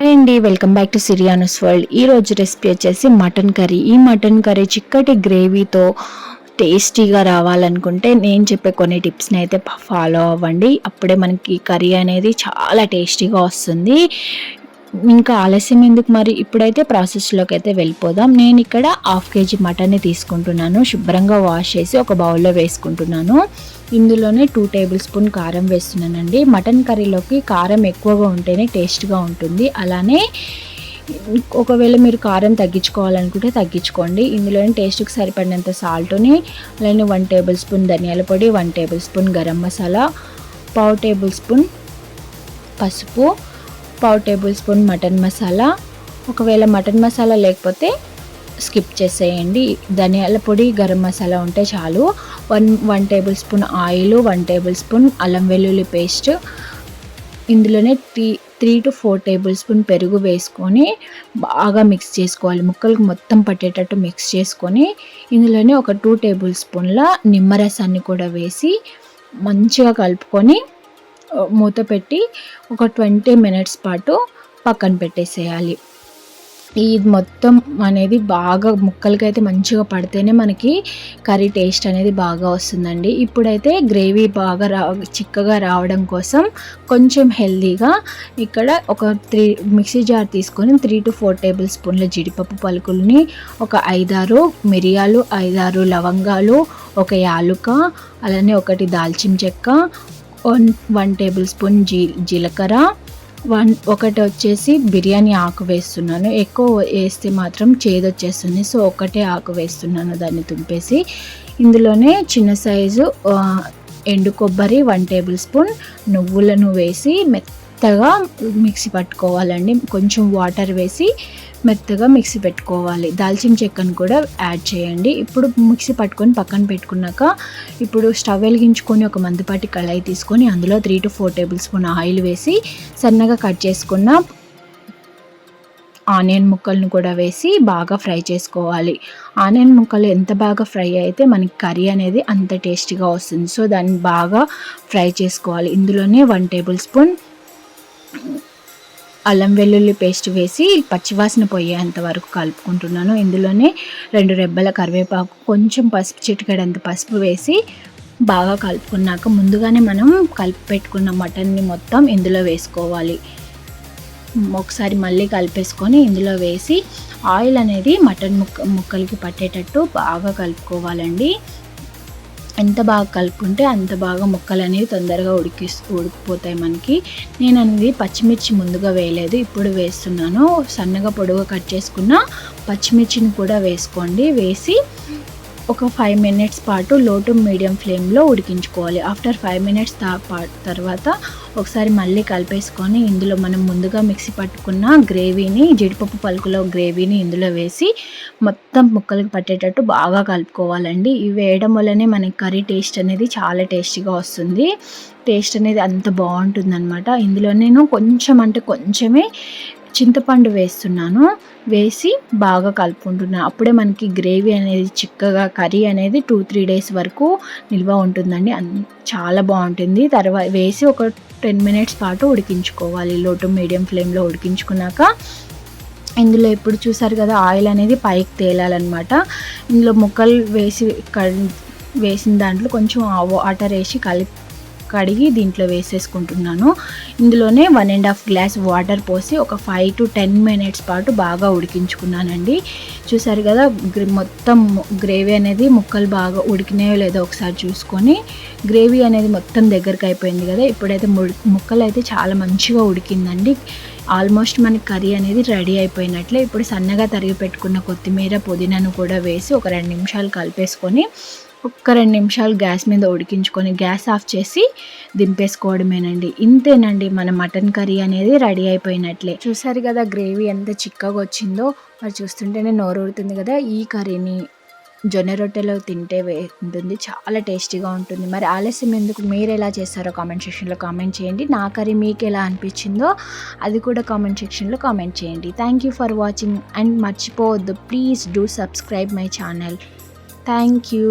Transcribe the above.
Hi అండి welcome back to సిరియానస్ world ఈరోజు రెసిపీ వచ్చేసి మటన్ కర్రీ ఈ మటన్ కర్రీ చిక్కటి గ్రేవీతో టేస్టీగా రావాలనుకుంటే నేను చెప్పే కొన్ని టిప్స్ని అయితే ఫాలో అవ్వండి. అప్పుడే మనకి కర్రీ అనేది చాలా టేస్టీగా వస్తుంది. ఇంకా ఆలస్యం ఎందుకు మరి? ఇప్పుడైతే ప్రాసెస్లోకి అయితే వెళ్ళిపోదాం. నేను ఇక్కడ హాఫ్ కేజీ మటన్ని తీసుకుంటున్నాను. శుభ్రంగా వాష్ చేసి ఒక బౌల్లో వేసుకుంటున్నాను. ఇందులోనే టూ టేబుల్ స్పూన్ కారం వేస్తున్నానండి. మటన్ కర్రీలోకి కారం ఎక్కువగా ఉంటేనే టేస్ట్గా ఉంటుంది. అలానే ఒకవేళ మీరు కారం తగ్గించుకోవాలనుకుంటే తగ్గించుకోండి. ఇందులోనే టేస్ట్కి సరిపడినంత సాల్ట్ని అలానే వన్ టేబుల్ స్పూన్ ధనియాల పొడి one tablespoon garam masala పావు టేబుల్ స్పూన్ పసుపు పావు టేబుల్ స్పూన్ మటన్ మసాలా ఒకవేళ మటన్ మసాలా లేకపోతే స్కిప్ చేసేయండి. ధనియాల పొడి గరం మసాలా ఉంటే చాలు. One one tablespoon oil one tablespoon అల్లం వెల్లుల్లి పేస్ట్. ఇందులోనే three three to four tablespoon పెరుగు వేసుకొని బాగా మిక్స్ చేసుకోవాలి. ముక్కలకు మొత్తం పట్టేటట్టు మిక్స్ చేసుకొని ఇందులోనే ఒక టూ టేబుల్ స్పూన్ల నిమ్మరసాన్ని కూడా వేసి మంచిగా కలుపుకొని మూత పెట్టి ఒక ట్వంటీ మినిట్స్ పాటు పక్కన పెట్టేసేయాలి. ఇది మొత్తం అనేది బాగా ముక్కలకి అయితే మంచిగా పడితేనే మనకి కర్రీ టేస్ట్ అనేది బాగా వస్తుందండి. ఇప్పుడైతే గ్రేవీ బాగా రా చిక్కగా రావడం కోసం కొంచెం హెల్దీగా ఇక్కడ ఒక త్రీ మిక్సీ జార్ తీసుకొని త్రీ టు ఫోర్ టేబుల్ స్పూన్ల జీడిపప్పు పలుకుల్ని ఒక ఐదారు మిరియాలు ఐదారు లవంగాలు ఒక యాలుక అలానే ఒకటి దాల్చిన చెక్క వన్ వన్ టేబుల్ స్పూన్ జీ జీలకర్ర. వన్ ఒకటి వచ్చేసి బిర్యానీ ఆకు వేస్తున్నాను. ఎక్కువ వేస్తే మాత్రం చేదొచ్చేస్తుంది సో ఒకటే ఆకు వేస్తున్నాను దాన్ని తుంపేసి. ఇందులోనే చిన్న సైజు ఎండు కొబ్బరి వన్ టేబుల్ స్పూన్ నువ్వులను వేసి మెత్త మెత్తగా మిక్సీ పట్టుకోవాలండి. కొంచెం వాటర్ వేసి మెత్తగా మిక్సీ పెట్టుకోవాలి. దాల్చిన చెక్కను కూడా యాడ్ చేయండి. ఇప్పుడు మిక్సీ పట్టుకొని పక్కన పెట్టుకున్నాక ఇప్పుడు స్టవ్ వెలిగించుకొని ఒక మందుపాటి కళాయి తీసుకొని అందులో three to four tablespoon oil వేసి సన్నగా కట్ చేసుకున్న ఆనియన్ ముక్కలను కూడా వేసి బాగా ఫ్రై చేసుకోవాలి. ఆనియన్ ముక్కలు ఎంత బాగా ఫ్రై అయితే మనకి కర్రీ అనేది అంత టేస్టీగా వస్తుంది. సో దాన్ని బాగా ఫ్రై చేసుకోవాలి. ఇందులోనే వన్ టేబుల్ స్పూన్ అల్లం వెల్లుల్లి పేస్ట్ వేసి పచ్చివాసన పోయేంత వరకు కలుపుకుంటున్నాను. ఇందులోనే రెండు రెబ్బల కరివేపాకు కొంచెం పసుపు చిటికడంత పసుపు వేసి బాగా కలుపుకున్నాక ముందుగానే మనం కలిపి పెట్టుకున్న మటన్ని మొత్తం ఇందులో వేసుకోవాలి. ఒకసారి మళ్ళీ కలిపేసుకొని ఇందులో వేసి ఆయిల్ అనేది మటన్ ముక్క ముక్కలకి పట్టేటట్టు బాగా కలుపుకోవాలండి. ఎంత బాగా కలుపుకుంటే అంత బాగా ముక్కలు అనేవి తొందరగా ఉడికి ఉడికిపోతాయి మనకి. నేను అనేది పచ్చిమిర్చి ముందుగా వేయలేదు ఇప్పుడు వేస్తున్నాను. సన్నగా పొడవు కట్ చేసుకున్న పచ్చిమిర్చిని కూడా వేసుకోండి. వేసి ఒక ఫైవ్ మినిట్స్ పాటు లో టు మీడియం ఫ్లేమ్లో ఉడికించుకోవాలి. ఆఫ్టర్ ఫైవ్ మినిట్స్ తర్వాత ఒకసారి మళ్ళీ కలిపేసుకొని ఇందులో మనం ముందుగా మిక్సీ పట్టుకున్న గ్రేవీని జీడిపప్పు పలుకులో గ్రేవీని ఇందులో వేసి మొత్తం ముక్కలకు పట్టేటట్టు బాగా కలుపుకోవాలండి. ఇవి వేయడం వల్లనే మనకి కర్రీ టేస్ట్ అనేది చాలా టేస్టీగా వస్తుంది. టేస్ట్ అనేది అంత బాగుంటుంది అనమాట ఇందులో నేను కొంచెం అంటే కొంచెమే చింతపండు వేస్తున్నాను. వేసి బాగా కలుపుకుంటున్నాను అప్పుడే మనకి గ్రేవీ అనేది చిక్కగా కర్రీ అనేది టూ త్రీ డేస్ వరకు నిల్వ ఉంటుందండి. చాలా బాగుంటుంది. తర్వాత వేసి ఒక టెన్ మినిట్స్ పాటు ఉడికించుకోవాలి. లోటు మీడియం ఫ్లేమ్లో ఉడికించుకున్నాక ఇందులో ఇప్పుడు చూసారు కదా ఆయిల్ అనేది పైకి తేలాలన్నమాట. ఇందులో ముక్కలు వేసి వేసిన దాంట్లో కొంచెం వాటర్ వేసి కలిపి కడిగి దీంట్లో వేసేసుకుంటున్నాను. ఇందులోనే one and half glass water పోసి ఒక ఫైవ్ టు టెన్ మినిట్స్ పాటు బాగా ఉడికించుకున్నానండి. చూసారు కదా మొత్తం గ్రేవీ అనేది ముక్కలు బాగా ఉడికినాయో లేదో ఒకసారి చూసుకొని గ్రేవీ అనేది మొత్తం దగ్గరకు అయిపోయింది కదా ఇప్పుడైతే ముక్కలు అయితే చాలా మంచిగా ఉడికిందండి. ఆల్మోస్ట్ మనకి కర్రీ అనేది రెడీ అయిపోయినట్లే. ఇప్పుడు సన్నగా తరిగి పెట్టుకున్న కొత్తిమీర పుదీనాను కూడా వేసి ఒక రెండు నిమిషాలు కలిపేసుకొని ఒక్క రెండు నిమిషాలు గ్యాస్ మీద ఉడికించుకొని గ్యాస్ ఆఫ్ చేసి దింపేసుకోవడమేనండి. ఇంతేనండి మన మటన్ కర్రీ అనేది రెడీ అయిపోయినట్లే. చూసారు కదా గ్రేవీ ఎంత చిక్కగా వచ్చిందో. మరి చూస్తుంటేనే నోరూరుతుంది కదా. ఈ కర్రీని జొన్న రొట్టెలో తింటే ఉంటుంది. చాలా టేస్టీగా ఉంటుంది. మరి ఆలస్యం ఎందుకు? మీరు ఎలా చేస్తారో కామెంట్ సెక్షన్లో కామెంట్ చేయండి. నా కర్రీ మీకు ఎలా అనిపించిందో అది కూడా కామెంట్ సెక్షన్లో కామెంట్ చేయండి. Thank you for watching and మర్చిపోవద్దు. Please do subscribe my channel thank you